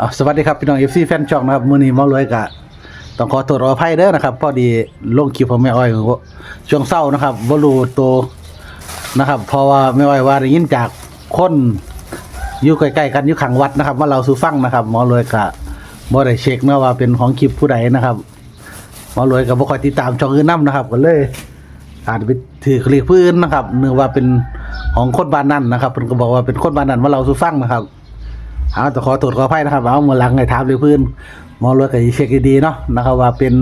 อะสวัสดีครับพี่น้องเอฟซีแฟนช่องนะครับมื้อนี้หมารวยกะต้องขอโทษขออภัยเด้อนะครับ พอดีลงคลิปของแม่อ้อยช่วงเศร้านะครับบ่รู้ตัวนะครับเพราะว่าแม่อ้อยว่าได้ยินจากคนอยู่ใกล้ๆกันอยู่ข้างวัดนะครับ ว่าเราสู่ฟังนะครับหมอรวยกะบ่ได้เช็คเนะว่าเป็นของคลิปผู้ใดนะครับหมอรวยก็บ่ค่อยติดตามช่องอื่นนํนะครับ ก็เลยอาจจะไปถือเรียกผู้อื่นนะครับนึกว่าเป็นของคนบ้านนั้นนะครับเพิ่นก็บอกว่าเป็นคนบ้านนั้นว่าเราสู่ฟังนะครับ เอาแต่ขอตรวจขออภัยนะครับเอามือหลังให้ถามเลยพื้นมอรวยก็สิเช็คดีๆเนาะนะครับว่าเป็น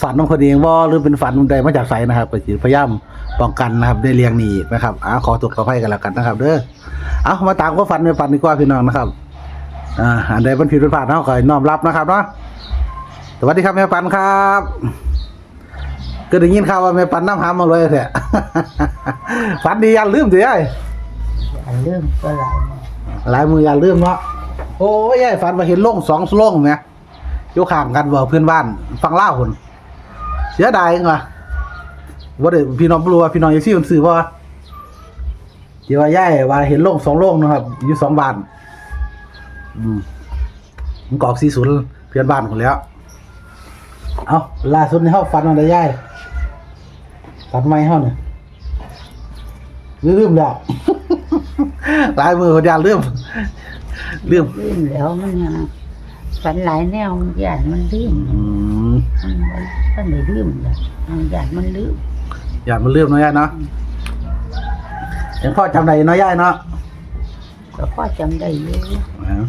ฝันของคนเองบ่หรือเป็นฝันใดมาจากไสนะครับก็สิพยายามป้องกันนะครับ ได้เลี้ยงหนีนะครับเอาขอตรวจขออภัยกันแล้วกันนะครับ เด้อเอามาตามก็ฝันไปฝันดีกว่าพี่น้องนะครับอ่าอันใดมันผิดเป็นพลาดเฮาก็น้อมรับนะครับเนาะสวัสดีครับแม่ปันครับก็ได้ยินข่าวว่าแม่ปันน้ำหามาเลยแท้ฝันดีอย่าลืมสิไอ้อันเรื่องก็หลาย หลายมืออย่าลืมเนาะโอ้ยยายฝันว่าเห็นโล่งสองโล่งเนี่ยอยู่ข้างกันบ่เพื่อนบ้านฟังเล่าคนเสียดายจังวะว่าเดี๋ยวพี่น้องบ่รู้ว่าพี่น้องยังซี่มันซื้อบ่วะที่ว่ายายว่าเห็นโล่งสองโล่งนะครับอยู่สองบ้าน อืมมันกออกสี่ศูนย์เพื่อนบ้านคนแล้ว เอาล่าสุดในห้องฝันอะไรยายฝันไม่ห้องเนี่ย ลืมแล้ว หลายมือคนยานลืมลืมลืมแล้วมันยังฝันหลายแนวหยาดมันลืมอืมมันบ่มันไม่ลืมเลยมันหยาดมันลืมอย่ามันลืมเนาะยายเนาะยังพ่อจำได้เนาะยายเนาะก็พ่อจำได้อยู่อ่า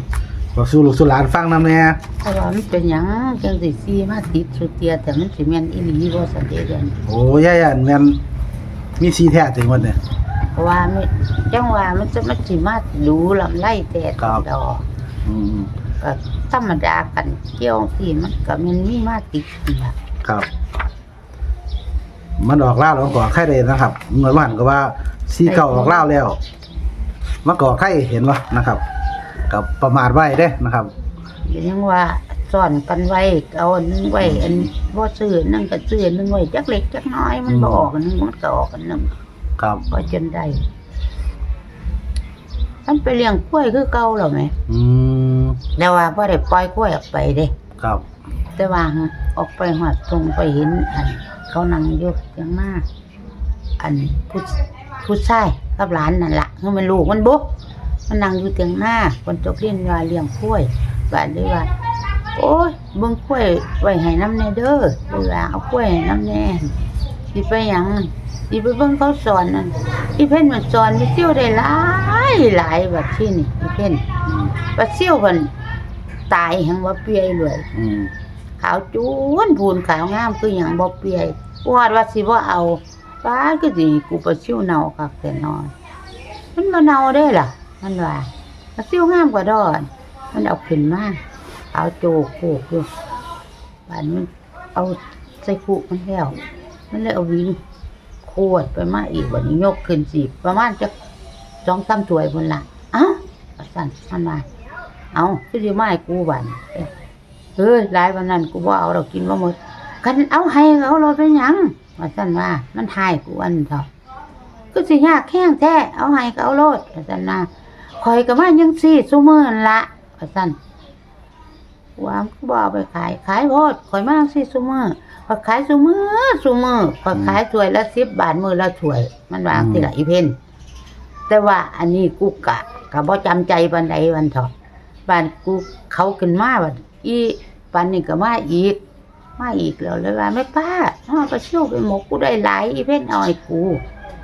บอกสู้ลูกสู้หลานฟังนำแน่เพราะว่ามันเป็นหยังจังสิซีมาติดสุดเตียแต่มันสิแม่นอีหลีบ่สันเดเดนโอ้ยายอันแม่นมีสีแท้ถึงวันเนี่ยเพ ราะว่ามันจังว่ามันจะมันสิมาดูลำไล่แต่ครับดอกอืมก็ธรรมดากันเกี่ยวสิมันก็แมันมีมาติดนี่ล่ะครับ มันออกล่าแล้วมันก็ออกไข่เลยนะครับเมื่อวานก็ว่าสีเก่าออกล่าแล้วมันก็ออกไข่เห็นวะนะครับ กับประมาทไว้เด้นะครับยังว่าซ่อนกันไว้เอาอันนึงไว้อันบ่ซื้ออันนั่นก็ซื้ออันนึงไว้จักเล็กจักน้อยมันบ่อืมออกอันนึงมันก็ออกอันนึง ครับ ก็จนได้มันไปเลี้ยงกล้วยคือเก่าแล้วไหมอืมแต่ว่าบ่ได้ปล่อยกล้วยออกไปเด้ ครับ แต่ว่าออกไปหอดตรงไปเห็นอัน เขานั่งอยู่ยังมาก อันผู้ผู้ชายกับหลานนั่นล่ะคือมันลูกมันบุมันนั่งอยู่เตียงหน้าคนจบเรียนว่าเลี้ยงกล้วยบาดเลยว่าโอ้ยเบิ่งกล้วยไว้ให้น้ำแน่เด้อเลยว่าเอากล้วยให้น้ำแน่ สิไปหยังสิไปเบิ่งเขาสอนนั่นอีเพ่นมันสอนมีเซี่ยวได้หลายหลายแบบที่นี่อีเพ่นอืมว่าเซี่ยวเพิ่นตายหังว่าเปียเลยอืมขาวจูนพูนขาวงามคือหยังบ่เปียวาดว่าสิบ่เอาป้าดก็สิกูไปซิ่วเนาคักแต่นอนมันบ่เนาได้ล่ะมันว่าว่าซิ่วงามกว่าดอนมันเอาขึ้นมาเอาโจกโขกอยู่บานมันเอาใส่คุมันแล้ว มันเลยเอาวิ่งขวดไปมาอีกวันนี้ยกขึ้นสิประมาณจะสองสามถ้วยพุ่นละเอ้าว่าสั่นมันว่าเอาคือสิมาให้กูบันเฮ้ยหลายวันนั้นกูบ่เอาเรากินบ่หมดกันเอาให้เอาเราเป็นหยังว่าสั่นว่ามันหายกูอันเถอะก็สิยากแข้งแท้เอาให้ก็เอาโลดว่าสั่นว่าคอยก็มายังซี่ซุมื้อนั่นละว่าสั่น ว่ามันก็บ่เอาไปขาย ขายโพดคอยมาจังซี่ซุมื้อพอขายซุมือซุมือพอขายถ้วยละสิบบาทมือละถ้วย มันวางที่ละอีเพนแต่ว่าอันนี้กูกะกะบ่จำใจบันใดวันเถอะบ้านกูเขาขึ้นมาบัดอีปันนี่ก็มาอีกมาอีกแล้วเลยว่าไม่ป้าเอาไปเชี่ยวไปหมกกูได้หลายอีเพนเอาให้กู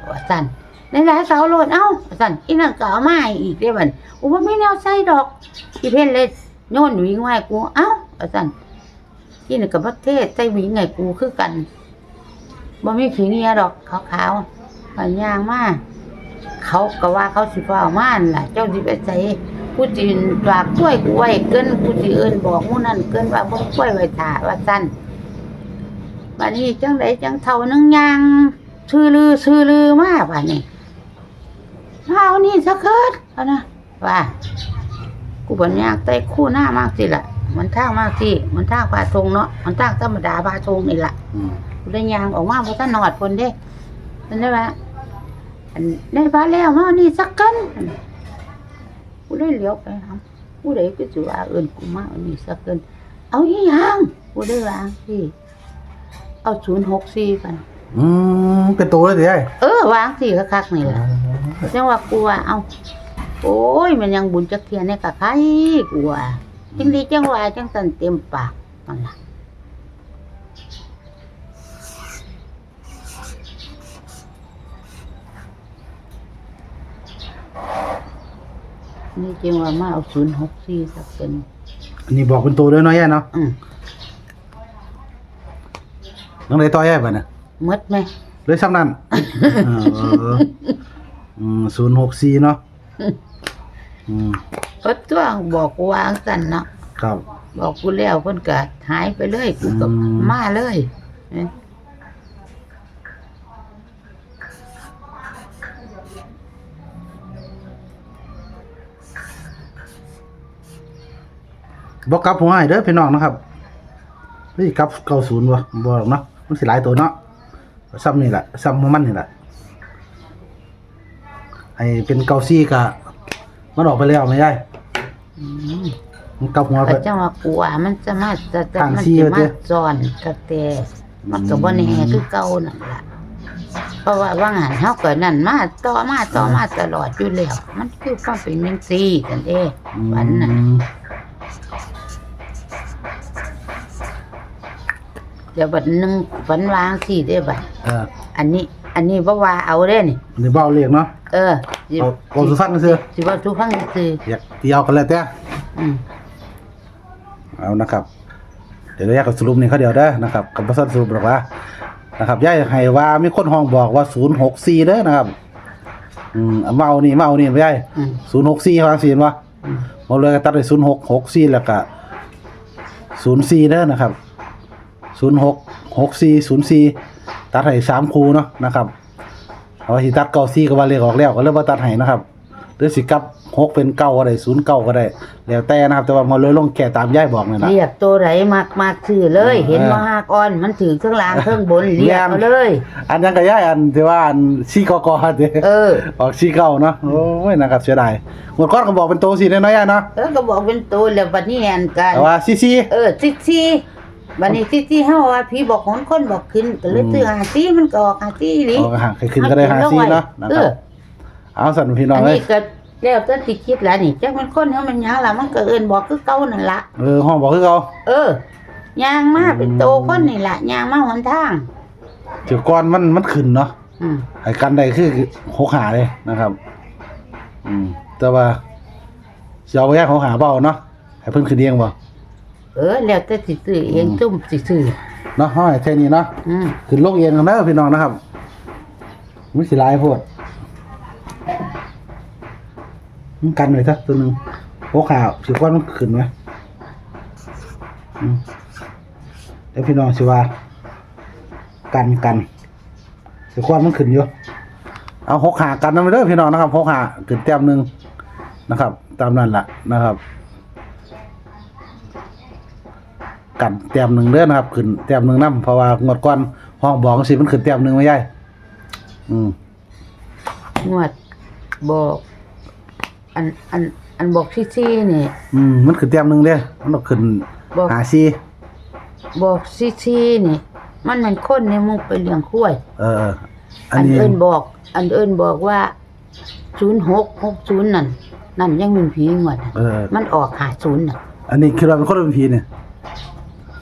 ว่าสั่นในหลายเสาโลดเอ้าว่าสั่นอีนั่นก็เอามาให้อีกได้บัดกูว่าไม่แนวใส่ดอก อีเพนเลย โยนวิ่งมาให้กูเอ้าว่าสั่นที่นี่กับประเทศใต้หวิงไงกูคือกันบ่มีขี้เงียดอกขาวๆปัญญางมากเขาก็ว่าเขาสิฟ้าเอามานล่ะ เจ้าสิไปใส่กูสิฝากกล้วยกูไว้เกินกูสิเอินบอกมู่นั่นเกินว่าบ่กล้วยไว้ท่าว่าซั่นบัดนี้จังไดจังเท่านึงยางชื่อลือชื่อลือมาบัดนี้เอานี่ซะเกิดเอานะว่า กูบัญญากใต้คู่หน้ามากสิล่ะมันทางมากสิมันทางปลาทงเนาะมันทางธรรมดาปลาทงนี่ล่ะอืมกูได้ยางออกมาเพราะท่านนอดคนเด้นั่นได้ปะอันได้ปลาแล้วมานี่สักกันกูได้เหลียวไปครับกูผู้ใดก็สิว่าเอิ้นกูมาอันนี้ซะเกินเอาอีหยังกูได้วางสิเอา064กันอืมเป็นตัวเลยสิไอ้เออวางสิคักๆนี่ล่ะจังว่ากูว่าเอา โอ้ย มันยังบุญจักเทียนในกะไคกูว่าจังดีจังว่าจังสันเต็มปากมันล่ะนี่จังว่ามาเอา064สักเป็นอันนี้บอกเป็นตัวเลยเนาะยายเนาะอืมน้องเลยต่อยายป่ะเนี่ยหมดไหมเลยซ้ำนั่น เอออืมศูนย์หกสี่เนาะ อืมเพิ่นตัวบอกกูวางสั่นเนาะครับ บอกกูแล้วเพิ่นก็หายไปเลยกูก็อืม มาเลยเอ้ยบอกกลับหัวให้เด้อพี่น้องนะครับเฮ้ยกลับเก้าศูนย์วะบอกหรอกเนาะมันสิหลายตัวเนาะซ้ำนี่แหละซ้ำมันนี่แหละไอเป็นเก้าซี่กะ มันออกไปแล้วไม่ได้อืมมันกลับหัวไปก็จังว่ากูว่ามันจะมาจะจะทางมันซี่สิว่ามาติซ้อนกระแตมันก็บ่แน่คือเก่านั่นล่ะเพราะว่าว่างานเฮาก็นั่นมาต่อมาต่อมาตลอดอยู่แล้วมันคือความเป็นจังซี่กันเด้วันน่ะอืมเดี๋ยวบัดหนึงฝันวางสิได้บัดเอออันนี้ อันนี้บ่ว่าเอาเด้นี่เดี๋ยวเบาเรียกเนาะเออสิเอาเอาสุฟันซื้อสิว่าทุกครั้งคืออยากเที่ยวกันแล้วแต่อืมเอานะครับ เดี๋ยวแยกกับสรุปนี่เขาเดียวเด้อนะครับกับประสันสรุปบอกว่านะครับย่ายให้ว่ามีคนห้องบอกว่าศูนย์หกสี่เด้อนะครับอืมเอามาเอานี่มาเอานี่ไปย่ายอืมศูนย์หกสี่วางสี่วะอืมเอาเลยก็ตัดไปศูนย์หกหกสี่แล้วก็ศูนย์สี่เด้อนะครับศูนย์หกหกสี่ศูนย์สี่ ตัดให้สามคูเนาะนะครับเอาไว้ที่ตัดเก้าสี่ก็ว่าเลขออกแล้วก็เริ่มมาตัดให้นะครับหรือสิกลับหกเป็นเก้าก็ได้ศูนย์เก้าก็ได้ แล้วแต่นะครับ แต่ว่ามาเลยลงแก่ตามย่ายบอกนี่นแหละเรียกตัวไหนมากมากชื่อเลยเออเห็นมาหากอนมันถือเครื่องรางเครื่องบนเรียกแม่นเอาเลย อันนั้นก็ย่ายอันที่ว่าอันซีกอกอเด้เออ ออกซีเก้าเนาะโอ้ยนะครับเสียดายหมดก้อนก็บอกเป็นโตสีน้อยๆเนาะเออก็บอกเป็นตัวแล้วบัดนี้แอนกันแต่ว่าซีซีเออซิซี่ บัดนี้ซิซี่เฮาว่าพี่บอกคนคนบอกขึ้นก็เลยอืมซื้อหาซี่มันก็ออกหาซี่อีหลีออกห่างขึ้นก็ได้หาซีเนาะนะเอครับอเอาสั่นพี่น้ออังนเอ้นี้ยก็แล้วแต่สิคิดแล้วนี่จักมันคนเฮามันหยังล่ะมันก็เอิ้นบอกคือเก่านั่นล่ะ เออห้องบอกคือเขาเออย่างมาเป็นโตคนนี่ล่ะย่างมาหนทางเดี๋ยวก่อนมันมันขึ้นเนาะอืมไอ้กันใดคือหกหาเลยนะครับ อืมแต่ว่าสิเอาไปแยกหกหาเปล่าเนาะให้เพิ่นขึ้นเองบ่ เออ แล้วแต่สิซื้อเองอืมจุ่มสิซื้อเนาะห้อยแค่นี้เนาะอืมขึ้นลงเองนะพี่น้องนะครับมันสิหลายโพดมันกันหน่อยซะตัวหนึงหกหาสิก่อนมันขึ้นไหมอืมเดี๋ยวพี่น้องสิว่า กันกันสิก่อนมันขึ้นอยู่เอาหกหากันนั่นไปเด้อพี่น้องนะครับหกหาขึ้นแต้มหนึ่งนะครับ ตามนั้นแหละนะครับ กันแต้มหนึ่งเด้อนะครับขึ้นแต้มหนึ่งนํเพราะว่างวดก่อนห้องบอกสิมันขึ้นแต้มหนึ่งไม่ใช่อืมงวดบอก อันอันอันบอกซี่ๆนี่ อืมมันขึ้นแต้มหนึ่งเด้อมันต้องขึ้นบอก หาซีบอกซี่ๆนี่ มันมันคนในหมุกไปเลี้ยงคุ้ยเออเอออัอันนนี้เอิ้นบอก อันเอิ้นบอกว่าศูนย์หกหกศูนย์นั่นนั่นยังเป็นผีงวดน่ะเออ มันออกหาศูนย์น่ะ อันนี้คิดว่าเป็นคนเป็นผีเนี่ย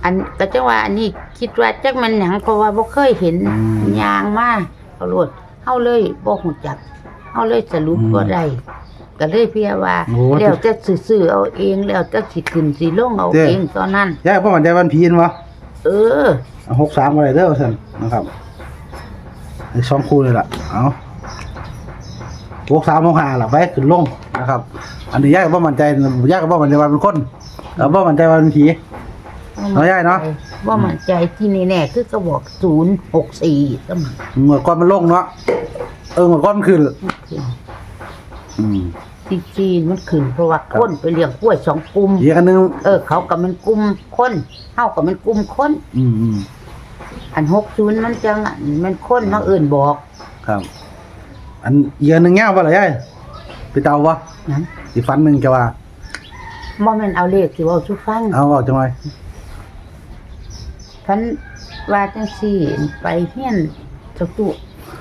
อันก็จะว่าอันนี้คิดว่าจักมันหยังเพราะว่าบ่เคยเห็นอืมยางมาเอาโลดเฮาเลยบ่ฮู้จักเฮาเลยสรุปบ่ได้ก็เลยเพียว่าโอ้ แล้วแต่ซื้อๆเอาเองแล้วแต่สิขึ้นสิลงเอาเด้เองตอนนั้น ยายพ่อมันใจวันผีนวะเออ หกสามอะไรเด้อสันนะครับไอ้สองคู่เลยล่ะ เอาหกสามหกห้าล่ะไปขึ้นลงนะครับ อันนี้ยายก็บ่มั่นใจยายก็บ่มั่นใจว่าเป็นคนแล้วบ่มั่นใจว่าเป็นผี เอาย่ายเนาะ ว่ามั่นใจที่แน่ๆคือก็บอก064ก็มันเมื่อก่อนมันลงเนาะเออเมื่อก่อนมันขึ้นขึ้นอืมที่จีนมันขึ้นเพราะว่าคนไปเลี้ยงกล้วยสองกลุ่มอีกอันหนึงเออ เขากับมันกลุ่มคนเฮากับมันกลุ่มคน อืมอืมอัน60มันจังอันมันคนมาเอื่นบอกครับ อันอีกอันหนึงแง่วบ่ล่ะยายไปเตาบ่นั้นอีกฟันหนึงจะว่าบ่แม่นเอาเลขที่เว้าสู่ฟังเอาบอกจังไว้ พันว่าจังซี่ไปเฮียนตะตุ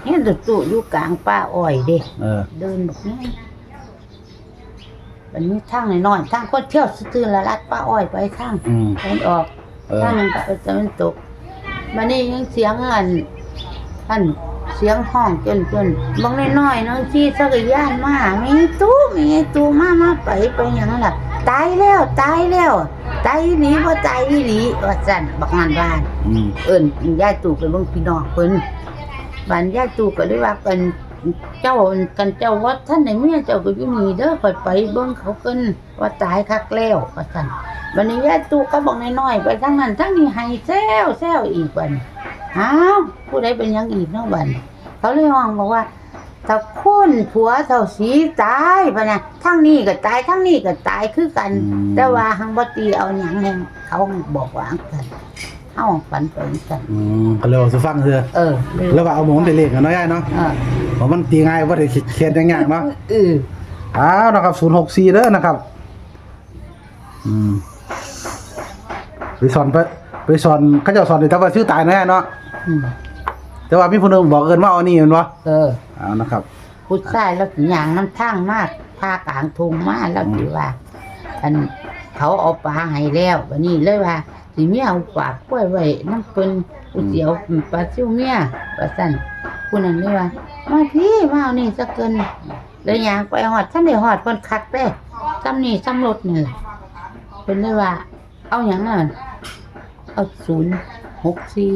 เฮียนตะตุอยู่กลางป่าอ้อยเด้เออ เดินบักน้อยมันมีทางน้อยๆทางคนเที่ยวซื่อๆละลัดป้าอ้อยไปทางอืม ตะวันออกเออ ทางนึงก็ไปตะวันตกบัดนี้ยังเสียงอันท่านเสียงห้องจนจนบางน้อยๆน้องที่สักย่านมามีตู้มีตู้มามาไปไปหยังล่ะตายแล้วตายแล้ว ตายอีหลีบ่ตายอีหลีว่าซั่นบักงานบ้าน อืมเอิ้นยายตู่ไปเบิ่งพี่น้องเพิ่นบ้านยายตู่ก็เลยว่ากันเจ้ากันเจ้าว่าท่านไหนเมียเจ้าก็อยู่นี่เด้อค่อยไปเบิ่งเขาเกินว่าตายคักแล้วว่าซั่นบัดนี้ยายตู่ก็บอกน้อยๆไปทางนั้นทางนี้ให้แซวแซวอีกบัดนี้อ้าวผู้ใดเป็นหยังอีกเนาะบัดนี้เขาเลยห้องบอกว่าถ้าคุ ณผัวเท่าสีตายปะนะทางนี้ก็ตายทางนี้ก็ตายคือกันแต่ว่าหังบ่ตีเอาหยังแห่งเขาบอกว่าอังกันเฮาฝันไปกันอืมก็เลยบอกสิฟังเถอะเออเลยแล้วว่าเอาหมอนไปเลขกันเนาะยายเนาะเออเพราะมันตีง่ายว่าได้เขียนยากๆเนาะเอออ้าวนะครับ064เด้อนะครับอืมไปสอนไปไปสอนเขาเจ้าสอนได้แต่ว่าชื่อตายแน่เนาะอืมแต่ว่ามีผู้หนึงบอกเอิ้นว่าเอานี่แม่นบ่เออเอานะครับ ผู้ชายแล้วสิย่างน้ำทางมากพากลางทุ่งมาแล้วสิว่าอันเขาเอาปลาให้แล้ววันนี้เลยว่าสิเมียเอาปลากล้วยไว้น้ำเปิ้นกูสิเอาปลาซิวเมียว่าซั่นผู้นั้นเลยว่ามาพี่มาเอานี่สักเกินเลยย่างไปหอดท่านได้หอดเพิ่นคักเด้ซ้ำนี่ซ้ำรถนี่แหละเพิ่นเลยว่า เอาหยังน่ะเอาศูนย์หกสี่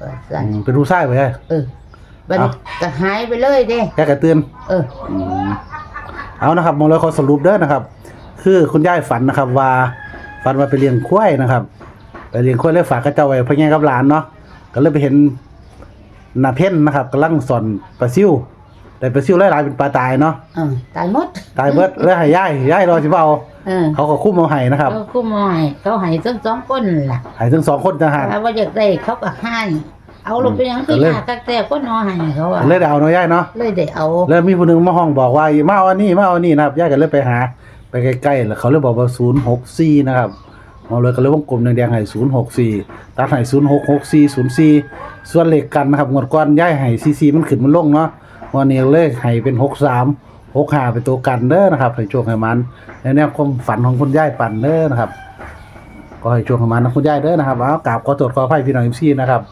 ว่าซั่นอืมเป็นผู้ชายไปเลยเออ บัดนี้ก็หายไปเลยเด้ แค่กระเตือนเออ อืมเอานะครับมองเลยขอสรุปเด้อนะครับ คือคุณยายฝันนะครับ ว่าฝันว่าไปเลี้ยงควายนะครับ ไปเลี้ยงควายเลยฝากกระเจ้าไว้พ่อแง่กับหลานเนาะก็เลยไปเห็นนาเพ่นนะครับกำลังสอนปลาซิวแต่ปลาซิวหลายๆเป็นปลาตายเนาะเออตายหมด ตายเบิดเลยให้ย่ายย่ายรอสิบ่เอาเออเขาก็คุ้มเอาให้นะครับเขาคุ้มเอาให้เขาให้ทั้งสองคนล่ะให้ทั้งสองคนต่างหากถ้าว่าอยากได้เขาก็ให้ เอาลงไปหยังคือก็เลยยากแต่ก็นอให้เขาอะเลยได้เอาเนาะย่ายเนาะเลยได้เอาแล้วมีผู้หนึงมาห้องบอกว่ามาเอาอันนี้มาเอาอันนี้นะครับย่ายก็เลยไปหา ไปใกล้ๆแล้วเขาเลยบอกว่า064นะครับมองเลยก็เลยวงกลมแดงๆให้064ตัดให้066404ส่วนเลขกันนะครับงวดก่อนย่ายให้44มันขึ้นมันลงเนาะวันนี้เลขให้เป็น63 65เป็นตัวกันเด้อนะครับให้โชคให้มันในแนวความฝันของคุณย่ายปั่นเด้อนะครับ ก็ให้โชคให้มันนะคุณย่ายเด้อนะครับเอากราบขอตรวจขออภัยพี่น้อง MC นะครับ